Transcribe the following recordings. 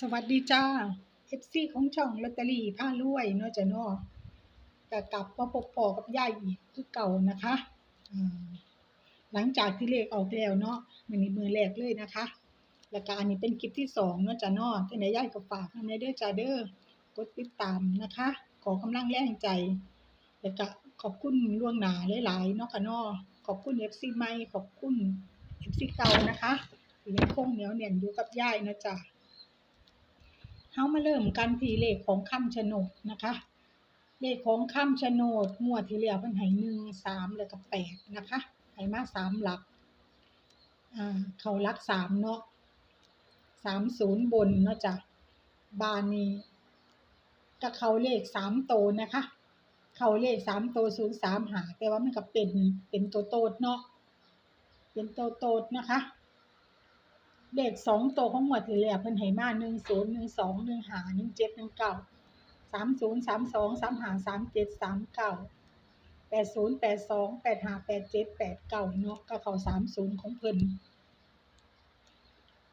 สวัสดีจ้า FC ของช่องลอตเตอรี่ผ้ารวยเนาะจ้ะเนาะก็กลับมาพบปอกับยายอีกคือเก่านะคะอ่าหลังจากที่เลขออกแล้วเนาะมันนี้มือแรกเลยนะคะแล้วก็อันนี้เป็นคลิปที่สองเนาะจ้ะเนาะที่ไหนยายก็ฝากทำในเด้อจ้าเด้อกดติดตามนะคะ ขอกำลังแรงใจแล้วก็ขอบคุณล่วงหนาหลายๆเนาะค่ะเนาะขอบคุณ FC ใหม่ขอบคุณ FC เก่านะคะที่ยังคงเหนียวแน่นอยู่กับยายนะจ๊ะ เฮามาเริ่มกันที่เลขของคำชะโนดนะคะ เลขของคำชะโนดงวดที่แล้วเพิ่นให้หนึ่งสามแล้วก็แปดนะคะให้มาสามหลักอ่าเขาลักสามเนาะสามศูนย์บนเนาะจ้ะบานนี้ก็เขาเลขสามโตวนะคะ เขาเลขสามโตศูนย์สามหาแต่ว่ามันก็เป็นเป็นตัวโตดเนาะเป็นตัวโตดนะคะ เลขสองตัวของหมวดที่แล้วเพิ่นให้มาหนึ่งศูนย์หนึ่งสองหนึ่งหาหนึ่งเจ็ดหนึ่งเก้าสามศูนย์สามสองสามหาสามเจ็ดสามเก้าแปดศูนย์แปดสองแปดหาแปดเจ็ดแปดเก้าเนาะก็เข้าสามศูนย์ของเพิ่น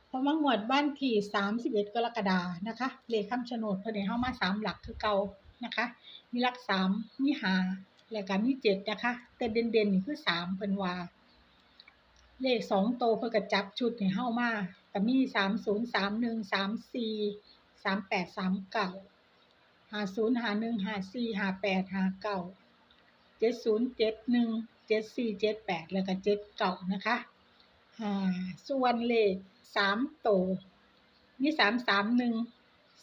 เพราะว่าหมวดบ้านที่สามสิบเอ็ดกรกฎานะคะ เลขคำชะโนดเพิ่นให้เฮามาสามหลักคือเก่านะคะ มีหลักสามมีหาแล้วก็มีเจ็ดนะคะ แต่เด่นๆนี่คือสามเพิ่นว่า เลขสองโตเพื่อกระจับชุดให้เฮามาก็มีสามศูนย์สามหนึ่งสามสี่สามแปดสามเก้าหาศูนย์หาหนึ่งหาสี่หาแปดหาเก้าเจ็ดศูนย์เจ็ดหนึ่งเจ็ดสี่เจ็ดแปดแล้วก็เจ็ดเก้านะคะส่วนเลขสามโตมีสามสามหนึ่ง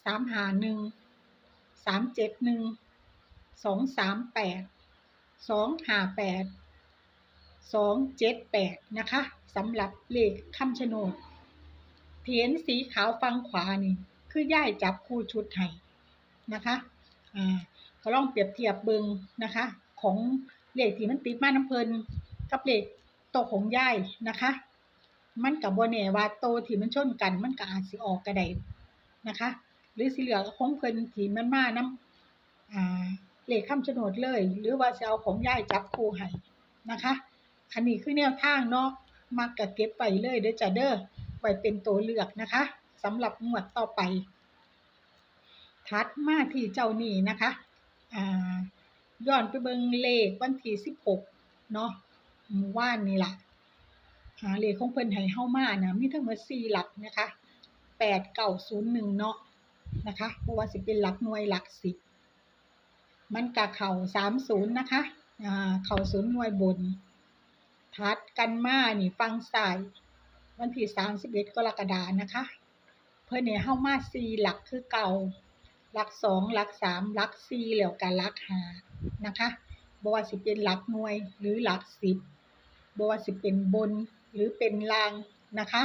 สามหาหนึ่งสามเจ็ดหนึ่งสองสามแปดสองหาแปด สองเจ็ดแปดนะคะสำหรับเลขคำชะโนดเทียนสีขาวฟังขวานี่ คือย่ายจับคู่ชุดให้นะคะอ่าก็ลองเปรียบเทียบเบิงนะคะ ของเลขที่มันติดมาน้ำเพลินกับเลขโตของย่ายนะคะ มันกับบัแน่ว่าโตที่มันชนกัน มันก็อาจสิออกกระไดนะคะ หรือสีเหลืองของเพลินที่มันมาน้ำอ่าเลขคำชะโนดเลย หรือว่าจะเอาของย่ายจับคู่ให้นะคะ อันนี้คือแนวทางเนาะมักกะเก็บไปเลยเด้อจ้ะเด้อไว้เป็นตัวเลือกนะคะสำหรับงวดต่อไปถัดมาที่เจ้านี่นะคะอ่าย้อนไปเบิงเลขวันที่สิบหกเนาะเมื่อวานนี่ล่ะหาเลขของเพิ่นให้เฮามานะมีทั้งหมดสี่หลักนะคะแปดเก้าศูนย์หนึ่งเนาะนะคะเพราะว่าสิเป็นหลักหน่วยหลักสิบมันกะเข่าสามศูนย์นะคะอ่าเข่าศูนย์หน่วยบน ทัดกันมานี่ฟังสาย วันที่สามสิบเอ็ดกรกฎานะคะ เพื่อนเนี่ยเข้ามาสี่หลักคือเก่า หลักสองหลักสามหลักสี่แล้วกันหลักหานะคะบว่าสิเป็นหลักหน่วยหรือหลักสิบบว่าสิเป็นบนหรือเป็นลางนะคะ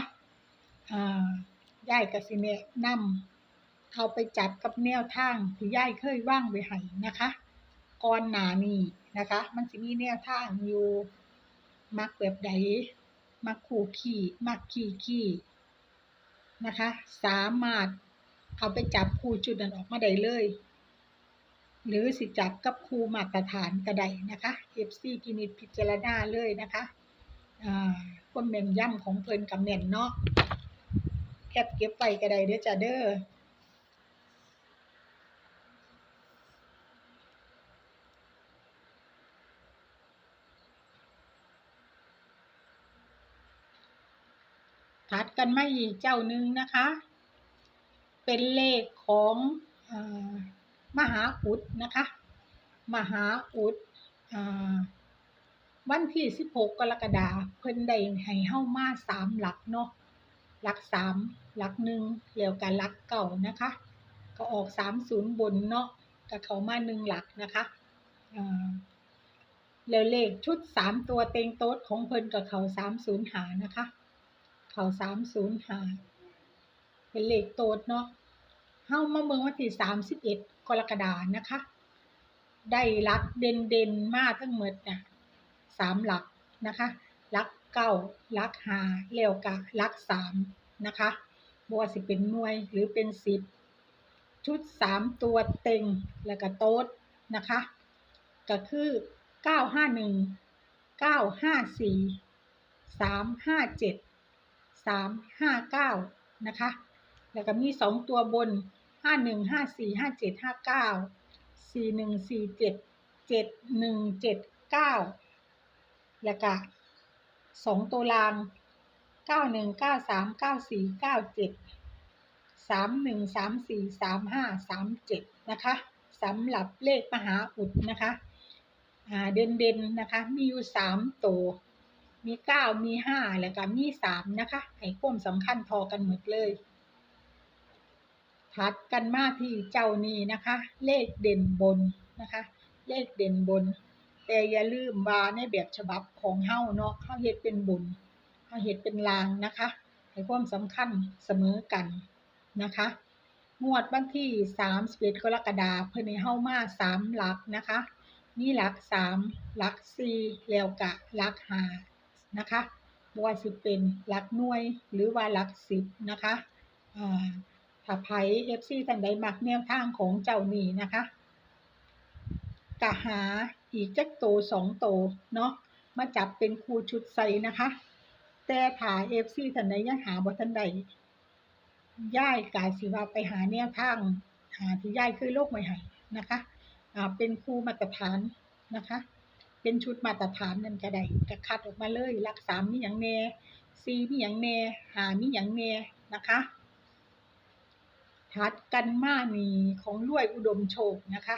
อ่าย่ายกสิเนะนำเอาไปจับกับแนวทางที่ย่ายเคยว่างไว้ให้นะคะก่อนหนานี้นะคะ มันสิมีแนวทางอยู่ มักแบบใดมักคู่ขี่มักขี่ขี่นะคะ สามารถเอาไปจับคู่จุดนั้นออกมาได้เลย หรือสิจับกับคู่มาตรฐานก็ไดนะคะ FC พินิจพิจารณาเลยนะคะอ่าความแม่นย่ำของเพลินกับแม่นเนาะแคบเก็บไว้ก็ไดเด้อจ้าเด้อ ถัดกันมาอีกเจ้าหนึ่งนะคะ เป็นเลขของอมหาอุดนะคะ มหาอุดวันที่สิบหกกรกฎาคมเพิ่นได้ให้เฮ้ามาสามหลักเนาะหลักสามหลักหนึ่งแล้วกันหลักเก่านะคะ ก็ออกสามศูนย์บนเนาะก็เขามาหนึ่งหลักนะคะแล้วเลขชุดสามตัวเต็งโต๊ดของเพิ่นกับเขาสามศูนย์หานะคะ เขาสามศูนย์หาเป็นเลขโตดเนาะเฮ้ามาเมืองวันที่สามสิบเอ็ดกรกฎานะคะ ได้รักเด่นเด่นมากทั้งหมดน่ะสามหลักนะคะหลักเก้าหลักหาเร็วกะหลักสามนะคะบวสิเป็นหน่วยหรือเป็นสิบชุดสามตัวเต็งแล้วก็โต๊ดนะคะ ก็คือเก้าห้าหนึ่งเก้าห้าสี่สามห้าเจ็ด สามห้าเก้านะคะ แล้วก็มีสองตัวบนห้าหนึ่งห้าสี่ห้าเจ็ดห้าเก้าสี่หนึ่งสี่เจ็ดเจ็ดหนึ่งเจ็ดเก้าแล้วก็สองตัวล่างเก้าหนึ่งเก้าสามเก้าสี่เก้าเจ็ดสามหนึ่งสามสี่สามห้าสามเจ็ดนะคะสำหรับเลขมหาอุดนะคะอ่าเด่นเด่นๆนะคะ มีอยู่สามตัว มีเก้ามีห้าแล้วก็มีสามนะคะให้ความสำคัญพอกันหมดเลยถัดกันมาที่เจ้านี้นะคะ เลขเด่นบนนะคะ เลขเด่นบน แต่อย่าลืมว่าในแบบฉบับของเฮ้าเนาะเฮาเฮ็ดเป็นบนเฮาเฮ็ดเป็นลางนะคะให้ความสำคัญเสมอกันนะคะงวดวันที่31กรกฎาคมเพิ่นให้เฮามาสามหลักนะคะมีหลักสามหลักสี่แล้วก็หลักห้า นะคะบว่าสิเป็นหลักหน่วยหรือว่าหลักสิบนะคะอ่าถ้าไผ FC ท่านใดมักแนวทางของเจ้านี้นะคะก็หาอีกจักโตสองโตเนาะมาจับเป็นคู่ชุดใส่นะคะ แต่ถ้า FC ท่านใดยังหาบ่ทันใดย้ายกายสิว่าไปหาแนวทางหาที่ย้ายคือโลกใหม่ให้นะคะเป็นครูมาตรฐานนะคะ เป็นชุดมาตรฐานนั่นก็ได้ก็คัดออกมาเลยหลักสามมีหยังแน่สี่มีหยังแน่หามีหยังแน่นะคะถัดกันมานี่ของรวยอุดมโชคนะคะ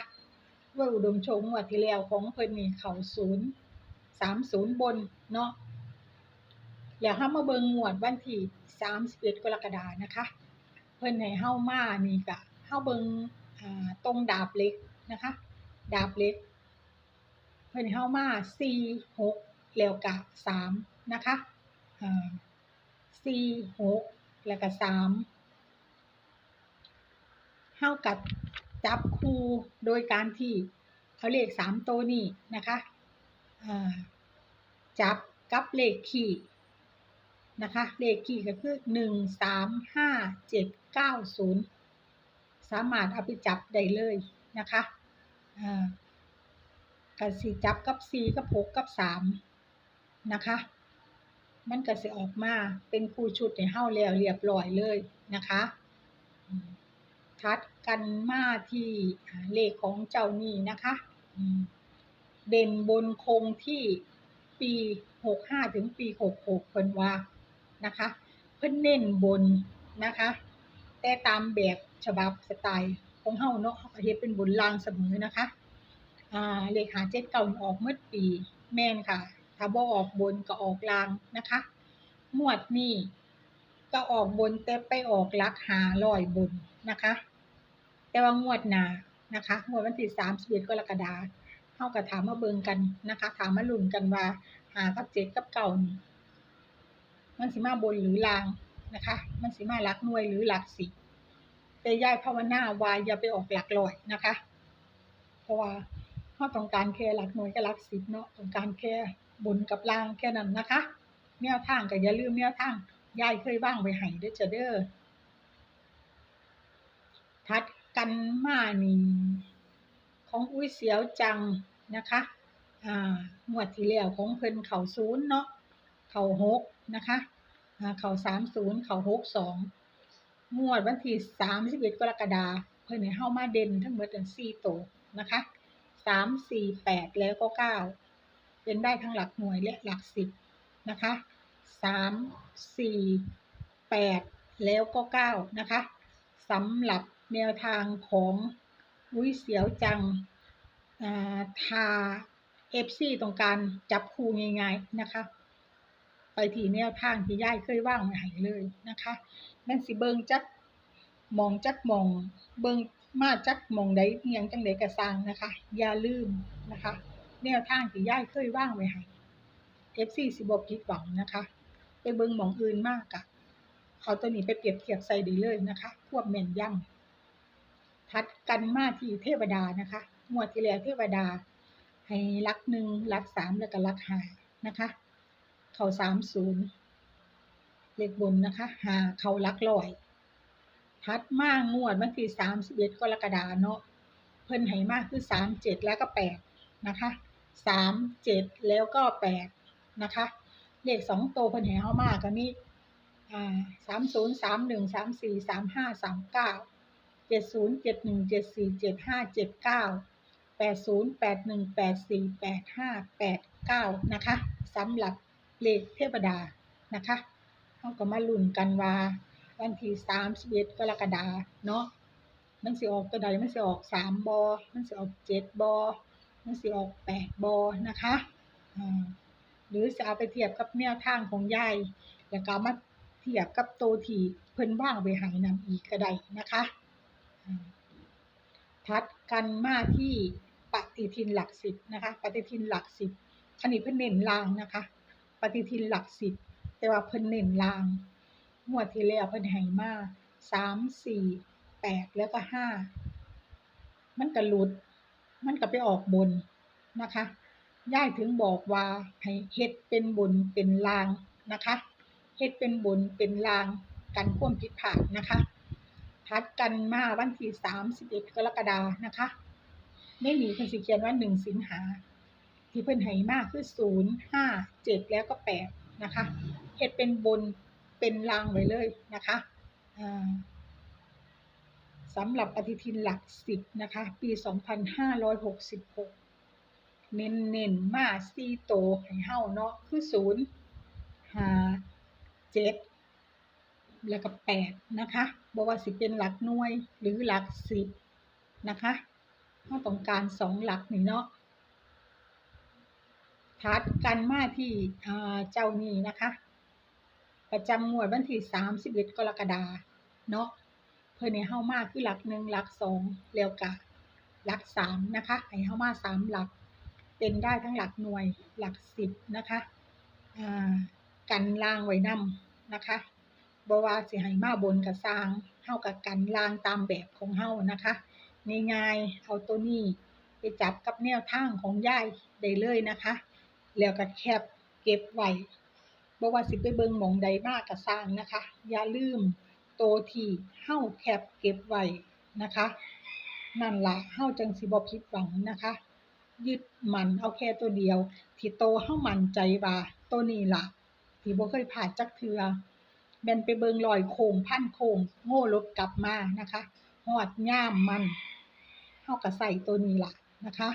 รวยอุดมโชคงวดที่แล้วของเพิ่นนี่เขาศูนย์สามศูนย์บนเนาะแล้วเฮามาเบิ่งงวดวันที่31กรกฎานะคะ เพิ่นให้เฮามานี่ก็เฮาเบิงตรงดาบเล็กนะคะ ดาบเล็ก พิ่นห้เฮามา4 6แล้วก็3นะคะอ่า4 6แล้วก็3เฮากับจับคู่โดยการที่เอาเลข3ตัวนี้นะคะจับกับเลขคี่นะคะ เลขคี่ก็คือ1 3 5 7 9 0สามารถเอาไปจับได้เลยนะคะ อ่าก็สิจับกับ4กับ6กับ3นะคะ มันก็สิออกมาเป็นคู่ชุดให้เฮาแล้วเรียบร้อยเลยนะคะอืมถัดกันมาที่เลขของเจ้านี้นะคะเด่นบนคงที่ปี65ถึงปี66เพิ่นว่านะคะ เพิ่นเน้นบนนะคะ แต่ตามแบบฉบับสไตล์ของเฮาเนาะเฮาก็เฮ็ดเป็นบนล่างเสมอนะคะ เลขหา7 9ออกหมดปี แม่นค่ะ ถ้าบ่ออกบนก็ออกล่างนะคะงวดนี้ก็ออกบนแต่ไปออกลัก500บนนะคะ แต่ว่างวดหนานะคะงวดวันที่31กรกฎาคมเฮาก็ถามมาเบิงกันนะคะ ถามมาลุ้นกันว่า5กับ7กับ9นี่มันสิมาบนหรือลางนะคะ มันสิมาหลักหน่วยหรือหลักสิบแต่ยายภาวนาว่าอย่าไปออกหลักร้อยนะคะ เพราะว่า เราต้องการแค่หลักหน่วยกับหลักสิบเนาะต้องการแค่บนกับล่างแค่นั้นนะคะแนวทางก็อย่าลืมแนวทางยายเคยวางไว้ให้ด้อจ้ะเด้อถัดกันมานี่ของอุ้ยเสียวจังนะคะอ่างวดที่แล้วของเพิ่นเข้าศูนย์เนาะเข้าหกนะคะอ่าเข้าสามศูนย์เข้าหกสองงวดวันที่สามสิบเอ็ดกรกฎาคมเพิ่นให้เฮามาเด่นทั้งหมดทั้งสี่โตนะคะ สามสี่แปดแล้วก็เก้าเป็นได้ทั้งหลักหน่วยและหลักสิบนะคะสามสี่แปดแล้วก็เก้านะคะสำหรับแนวทางของอุ้ยเสียวจังอ่าทา FC ต้องการจับคู่ง่ายๆนะคะ ไปที่แนวทางที่ย่ายเคยว่างไว้ให้เลยนะคะแม่นสิเบิงจักมองจักมองเบิง มาจักมองใดอิหยังจังใดก็สร้างนะคะ อย่าลืมนะคะ แนวทางที่ย่ายเคยว่างไว้ให้ FC สิบ่ผิดหวังนะคะ ไปเบิ่งหมองอื่นมากอะเอาตัวนี้ไปเปรียบเทียบใส่ได้เลยนะคะควบแม่นย่ำถัดกันมาที่เทวดานะคะงวดที่แล้วเทวดา ให้หลักหนึ่งหลักสามแล้วก็หลักหานะคะ เข้าสามศูนย์เลขบนนะคะหาเข้าหลักร้อย ถัดมากงวดวันที่สามสิบเอ็ดกรกฎาเนาะเพิ่นให้มากคือสามเจ็ดแล้วก็แปดนะคะสามเจ็ดแล้วก็แปดนะคะ เลขสองตัวเพิ่นให้เฮามากก็มีอ่าสามศูนย์สามหนึ่งสามสี่สามห้าสามเก้าเจ็ดศูนย์เจ็ดหนึ่งเจ็ดสี่เจ็ดห้าเจ็ดเก้าแปดศูนย์แปดหนึ่งแปดสี่แปดห้าแปดเก้านะคะสำหรับเลขเทพดานะคะเขาก็มาลุ้นกันว่า วันที่สามสิบเอ็ดกรกฎาเนาะมันสิออกตัวใดมันสิออกสามบอมันสิออกเจ็ดบอมันสิออกแปดบอนะคะหรือจะเอาไปเทียบกับแนวทางของยายแล้วก็มาเทียบกับตัวที่เพิ่นว่างไว้ให้นำอีกก็ได้นะคะทัดกันมาที่ปฏิทินหลักสิบนะคะ ปฏิทินหลักสิบอันนี้เพิ่นเน้นลางนะคะ ปฏิทินหลักสิบแต่ว่าเพิ่นเน้นลาง งวดที่แล้วเพิ่นให้มาสามสี่แปดแล้วก็ห้ามันก็หลุด มันก็ไปออกบนนะคะย่ายถึงบอกว่าให้เฮ็ดเป็นบนเป็นลางนะคะเฮ็ดเป็นบนเป็นลางกันควมผิดพลาดนะคะทัดกันมาวันที่สามสิบเอ็ดกรกฎานะคะในนี้เพิ่นสิเขียนว่าหนึ่งสิงหา ที่เพิ่นให้มาคือศูนย์ห้าเจ็ดแล้วก็แปดนะคะเฮ็ดเป็นบน เป็นลางไว้เลยนะคะสำหรับปฏิทินหลักสิบนะคะ ปีสองพันห้าร้อยหกสิบหกเน้นเน้นๆมาสี่โตให้เฮาเนาะคือศูนย์ห้าเจ็ดแล้วก็แปดนะคะบอกว่าสิเป็นหลักหน่วยหรือหลักสิบนะคะเฮาต้องการสองหลักนี่เนาะทัดกันมาที่เจ้านี้นะคะ ประจำงวดวันที่31กรกฎาเนาะเพิ่นให้เฮามากคือหลักหนึ่งหลักสองแล้วก็หลักสามนะคะให้เฮามาสามหลัก เป็นได้ทั้งหลักหน่วยหลักสิบนะคะอ่ากันล่างไว้นำนะคะบ่ว่าสิให้มาบนกับสร้างเฮากับกันล่างตามแบบของเฮานะคะง่ายๆเอาตัวนี้ไปจับกับแนวทางของย่ายได้เลยนะคะ แล้วก็แคปเก็บไว้ บ่ว่าสิไปเบิงหมองใดมาก็สร้างนะคะ อย่าลืมโตที่เฮาแคปเก็บไว้นะคะ นั่นละเฮาจังสิบ่ผิดหวังนะคะ ยึดมันเอาแค่ตัวเดียว ที่โตเฮามันใจว่าตัวนี้ล่ะที่บ่เคยผ่านจักเทื่อแม่นไปเบิงรอยโคงพันโคงโง่ลบกลับมานะคะฮอดย่ามมันเฮาก็ใส่ตัวนี้ล่ะนะคะ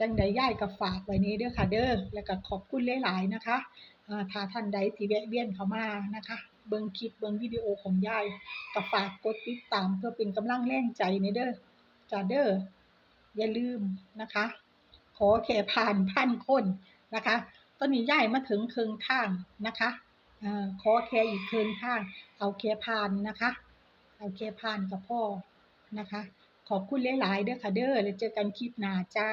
จังใดย่ายก็ฝากไว้นี้เด้อค่ะเด้อแล้วก็ขอบคุณหลายๆนะคะ ถ้าท่านใดที่แวะเวียนเข้ามานะคะ เบิ่งคลิปเบิ่งวิดีโอของยายก็ฝากกดติดตามเพื่อเป็นกำลังแรงใจในเด้อจ้าเด้ออย่าลืมนะคะ ขอแค่ผ่านพันคนนะคะตอนนี้ยายมาถึงเครึ่งทางนะคะอขอแค่อีกครึ่งทาง เอาแค่ผ่านนะคะ เอาแค่ผ่านกับพ่อนะคะ ขอบคุณหลาย ๆ เด้อค่ะเด้อแล้วเจอกันคลิปหน้าจ้า